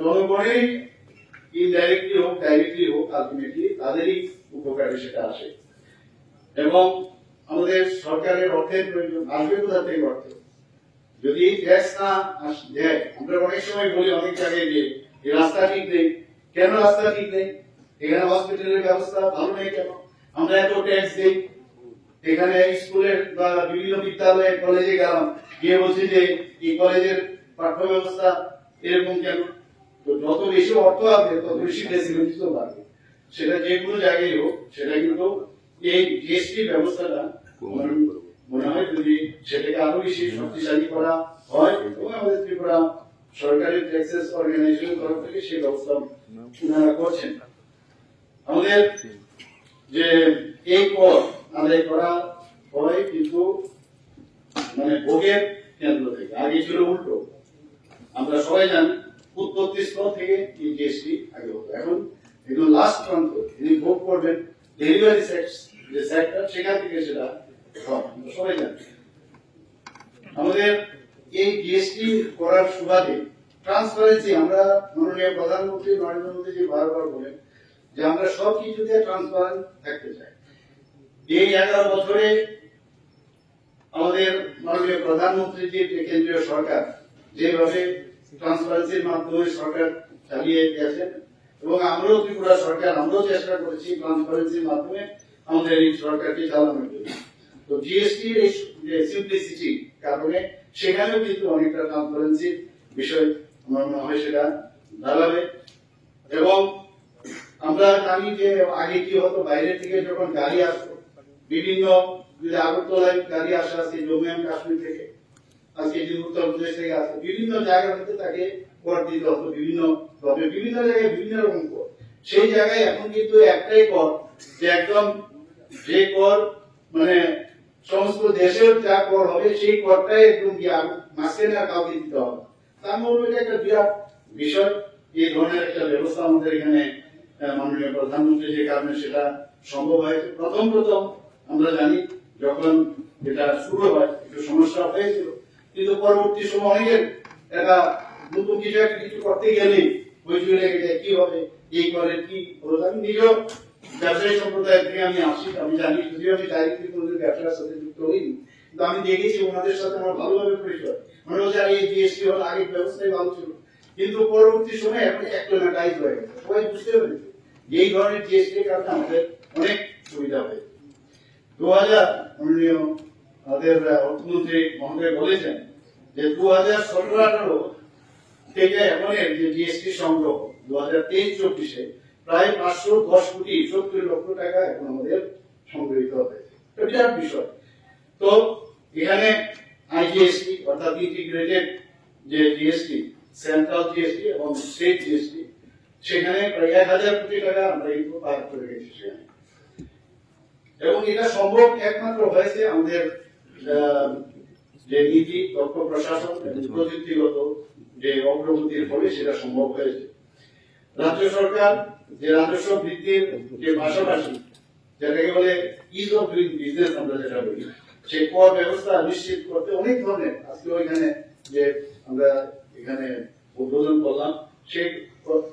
জনগণেরই indirectly হোক directly হোক ultimately তাদেরই উপকারে সেটা আসে। এবং আমাদের সরকারের অর্থের প্রয়োজন, আসবে কোথা থেকে অর্থ? যদি ট্যাক্স না দেয়, আমরা অনেক সময় বলি অনেক জায়গায় যে রাস্তা ঠিক নেই। কেন রাস্তা ঠিক নেই? এখানে হসপিটালের ব্যবস্থা ভালো নেই কেন? আমরা এত ট্যাক্স দিই। এখানে স্কুলের বা বিভিন্ন বিদ্যালয়ে কলেজে গেলাম, গিয়ে বলছি যে, এই কলেজের পাঠ্য ব্যবস্থা এরকম কেন? তো যত বেশি অর্থ হবে তত বেশি ফেসিলিটি তো বাড়বে। সেটা যে কোনো জায়গায় হোক সেটা কিন্তু এই জিএসটি ব্যবস্থাটা মনে হয় যদি সেটাকে আরও বেশি শক্তিশালী করা হয় এবং আমাদের ত্রিপুরা সরকারি ট্যাক্সেস অর্গানাইজেশন তরফ থেকে সেই ব্যবস্থা ওনারা করছেন। আমাদের যে এই কর আদায় করা হয় কিন্তু মানে ভোগের কেন্দ্র থেকে আগে ছিল উল্টো। আমরা সবাই জানি উৎপত্তি স্থল থেকে এই জিএসটি আগে হতো। এখন একদম লাস্ট প্রান্ত যিনি ভোগ করবেন ডেলিভারি যে সেক্টর সেখান থেকে সেটা আমরা সবাই জানি। আমাদের এই জিএসটি করার সুবাদে ট্রান্সপারেন্সি আমরা মাননীয় প্রধানমন্ত্রী নরেন্দ্র মোদীজি বারবার বলেন যে আমরা সব কিছুতে ট্রান্সপারেন্ট থাকতে চাই। এই এগারো বছরে আমাদের মাননীয় প্রধানমন্ত্রীজির যে কেন্দ্রীয় সরকার, যেভাবে ট্রান্সপারেন্সির মাধ্যমে সরকার চালিয়ে গেছেন এবং আমরাও ত্রিপুরা সরকার, আমরাও চেষ্টা করেছি ট্রান্সপারেন্সির মাধ্যমে আমাদের এই সরকারকে চালানোর জন্য। তো জিএসটির এই সিম্পলিসিটি কারণে সেখানেও কিন্তু অনেকটা ট্রান্সপারেন্সির বিষয় আমার মনে হয় সেটা দাঁড়াবে। এবং আমরা জানি যে আগে কি হতো বাইরে থেকে যখন গাড়ি আসতো, বিভিন্ন আগরতলায় গাড়ি আসা আছে, জম্মু এন্ড কাশ্মীর থেকে আজকে যদি উত্তরপ্রদেশ থেকে আসে, বিভিন্ন জায়গা থেকে তাকে কর দিতে হতো, বিভিন্ন ভাবে বিভিন্ন জায়গায় বিভিন্ন রকম কর সেই জায়গায় এখন কিন্তু একটাই কর যে একদম যে কর মানে সমস্ত দেশের যা কর হবে, সেই করটাই একদম মাঝখানে আর কাউকে দিতে হবে। তার মধ্যে এটা একটা বিরাট বিষয়, এই ধরনের একটা ব্যবস্থা আমাদের এখানে মাননীয় প্রধানমন্ত্রী যে কারণে সেটা সম্ভব হয়েছে প্রথম প্রথম আমরা জানি, যখন এটা শুরু হয়, একটু সমস্যা হয়েছিল কিন্তু পরবর্তী সময় অনেকের একটা নতুন কিছু একটা কিছু করতে গেলে হইচই লেগে যায় কি হবে, এই করে, কি হলো আমি নিজেও ব্যবসায়ী সম্প্রদায় থেকে আমি আসি, আমি জানি, যদিও আমি ডাইরেক্টলি কোনোদিন ব্যবসার সাথে যুক্ত হইনি, কিন্তু আমি দেখেছি ওনাদের সাথে আমার ভালোভাবে পরিচয়। মনে হচ্ছে, আর, এই জিএসটি হল আগের ব্যবস্থাই ভালো ছিল। কিন্তু পরবর্তী সময় এখন অ্যাক্লোমেটাইজ হয়ে গেছে। সবাই বুঝতে পেরেছে এই ধরনের জিএসটি কারণে আমাদের অনেক সুবিধা হয়েছে। দু হাজার আমাদের অর্থমন্ত্রী মহোদয় বলেছেন যে দু হাজার সতেরো আঠারো থেকে এখনের যে জিএসটি সংগ্রহ দু হাজার তেইশ চব্বিশে প্রায় পাঁচশো দশ কোটি সত্তর লক্ষ টাকা এখন আমাদের সংগৃহীত এটা বিরাট বিষয়। তো এখানে আইজিএসটি অর্থাৎ ইন্টিগ্রেটেড যে জিএসটি সেন্ট্রাল জিএসটি এবং স্টেট জিএসটি সেখানে প্রায় এক হাজার কোটি টাকা আমরা কিন্তু পার করে গেছি সেখানে। এবং এটা সম্ভব একমাত্র হয়েছে আমাদের যে নীতি প্রশাসন এবং প্রযুক্তিগত যে অগ্রগতির ফলে সেটা সম্ভব হয়েছে। রাজ্য সরকার যে রাজস্ব বৃদ্ধির যে পাশাপাশি যেটাকে বলে ইজ অফ ডুইং বিজনেস আমরা যেটা বলি সেই কর ব্যবস্থা নিশ্চিত করতে অনেক ধরনের আজকে ওইখানে যে আমরা এখানে উদ্বোধন করলাম সেই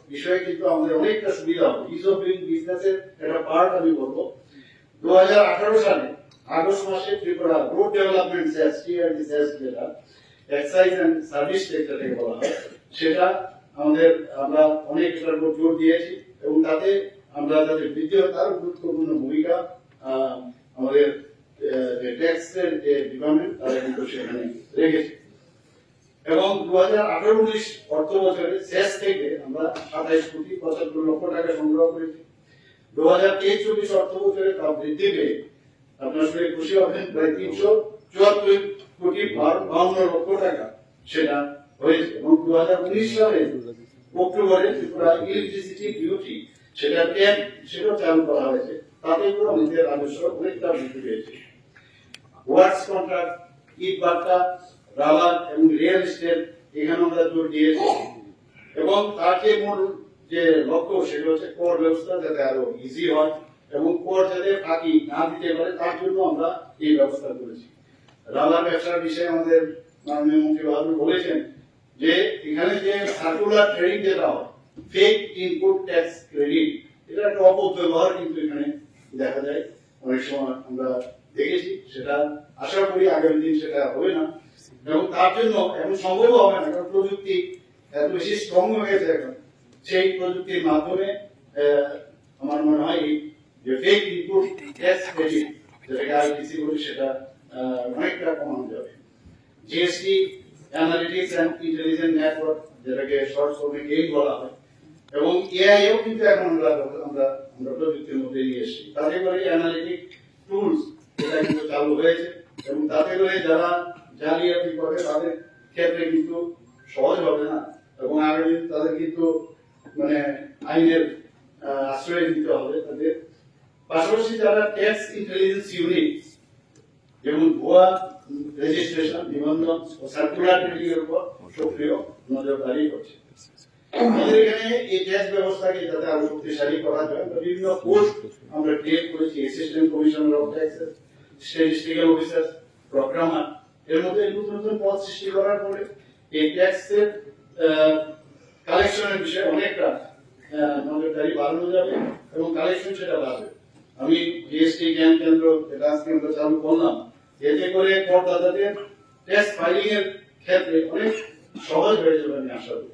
বিষয়ে কিন্তু আমাদের অনেকটা সুবিধা হবে। ইজ অফ ডুইং বিজনেসের একটা পার্ট আমি বলব। দু হাজার আঠারো সালে আগস্ট মাসে ত্রিপুরা রোড ডেভেলপমেন্ট সেস যেটা এক্সাইজ অ্যান্ড সার্ভিস যেটাকে বলা হয়, সেটা আমাদের, আমরা অনেক এটার জোর দিয়েছি এবং তাতে আমরা যাতে বৃদ্ধি তার গুরুত্বপূর্ণ ভূমিকা আমাদের যে ট্যাক্সের যে ডিপার্টমেন্ট তারা কিন্তু সেখানে রেখেছে। এবং দু হাজার আঠারো উনিশ অর্থ বছরে শেষ থেকে আমরা সাতাইশ কোটি পঁচাত্তর লক্ষ টাকা সংগ্রহ করেছি। দু হাজার তেইশ চব্বিশ অর্থ বছরে তা বৃদ্ধি পেয়ে আপনার সঙ্গে খুশি হবেন প্রায় তিনশো চুয়াত্তর কোটি বাউন্ন লক্ষ টাকা সেটা হয়েছে। এবং দু হাজার উনিশ সালে অক্টোবরে ত্রিপুরা ইলেকট্রিসিটি ডিউটি সেটা ট্যাব সেটাও চালু করা হয়েছে। তাতে করে আমাদের রাজস্ব অনেকটা বৃদ্ধি পেয়েছে। ওয়ার্কস কন্ট্রাক্ট, ইট বার্তা রাবার এবং রিয়েল এস্টেট, এখানে আমরা জোর দিয়েছি। এবং তার যে মূল যে লক্ষ্য, সেটা হচ্ছে কর ব্যবস্থা যাতে আরও ইজি হয়। এবং কর যাতে ফাঁকি না দিতে পারে, তার জন্য আমরা এই ব্যবস্থা করেছি। রাবার ব্যবসার বিষয়ে আমাদের মাননীয় মন্ত্রী বাহাদুর বলেছেন যে, এখানে যে সার্কুলার ট্রেডিং যেটা হয় ফেক ইনপুট ট্যাক্স ক্রেডিট এটা একটা অপব্যবহার কিন্তু এখানে দেখা যায়। অনেক সময় আমরা দেখেছি, সেটা আশা করি আগামী দিন সেটা হবে না। এবং তার জন্য এখন সম্ভব হবে না, কারণ প্রযুক্তি এত বেশি স্ট্রং হয়ে গেছে এখন। সেই প্রযুক্তির মাধ্যমে আমার মনে হয় যে ফেক ইনপুট ট্যাক্স ক্রেডিট যেটাকে আইটিসি বলি সেটা অনেকটা কমানো যাবে GST analytics and intelligent network যেটাকে শর্ট ফর্মে গেইন বলা হয়। এবং এআইও কিন্তু এখন আমরা আমরা আমরা প্রযুক্তির মধ্যে নিয়ে এসেছি। তাতে করে অ্যানালিটিক টুলস এটা কিন্তু চালু হয়েছে। এবং তাতে করে যারা জালিয়াতি করে, তাদের ক্ষেত্রে কিন্তু সহজ হবে না। এবং আগামী তাদের কিন্তু মানে আইনের আশ্রয় দিতে হবে তাদের। পাশাপাশি যারা ট্যাক্স ইন্টেলিজেন্স ইউনিট যেমন ভুয়া রেজিস্ট্রেশন নিবন্ধন ও সার্কুলার ট্রেডিং এর উপর সক্রিয় নজরদারি করছে। আমাদের এখানে এই ট্যাক্স ব্যবস্থাকে যাতে আরও শক্তিশালী করা যায় বিভিন্ন পোস্ট আমরা ক্রিয়েট করেছি assistant commissioner of taxes statistical officer programmer এর মধ্যে নতুন নতুন পদ সৃষ্টি করার পরে এই ট্যাক্সের কালেকশনের বিষয়ে অনেকটা নজরদারি বাড়ানো যাবে এবং কালেকশন সেটা বাড়বে। আমি জিএসটি জ্ঞান কেন্দ্র যেটা আজকে আমরা চালু করলাম এতে করে করদাতাদের ট্যাক্স ফাইলিং এর ক্ষেত্রে অনেক সহজ হয়ে যাবে আমি আশা করি।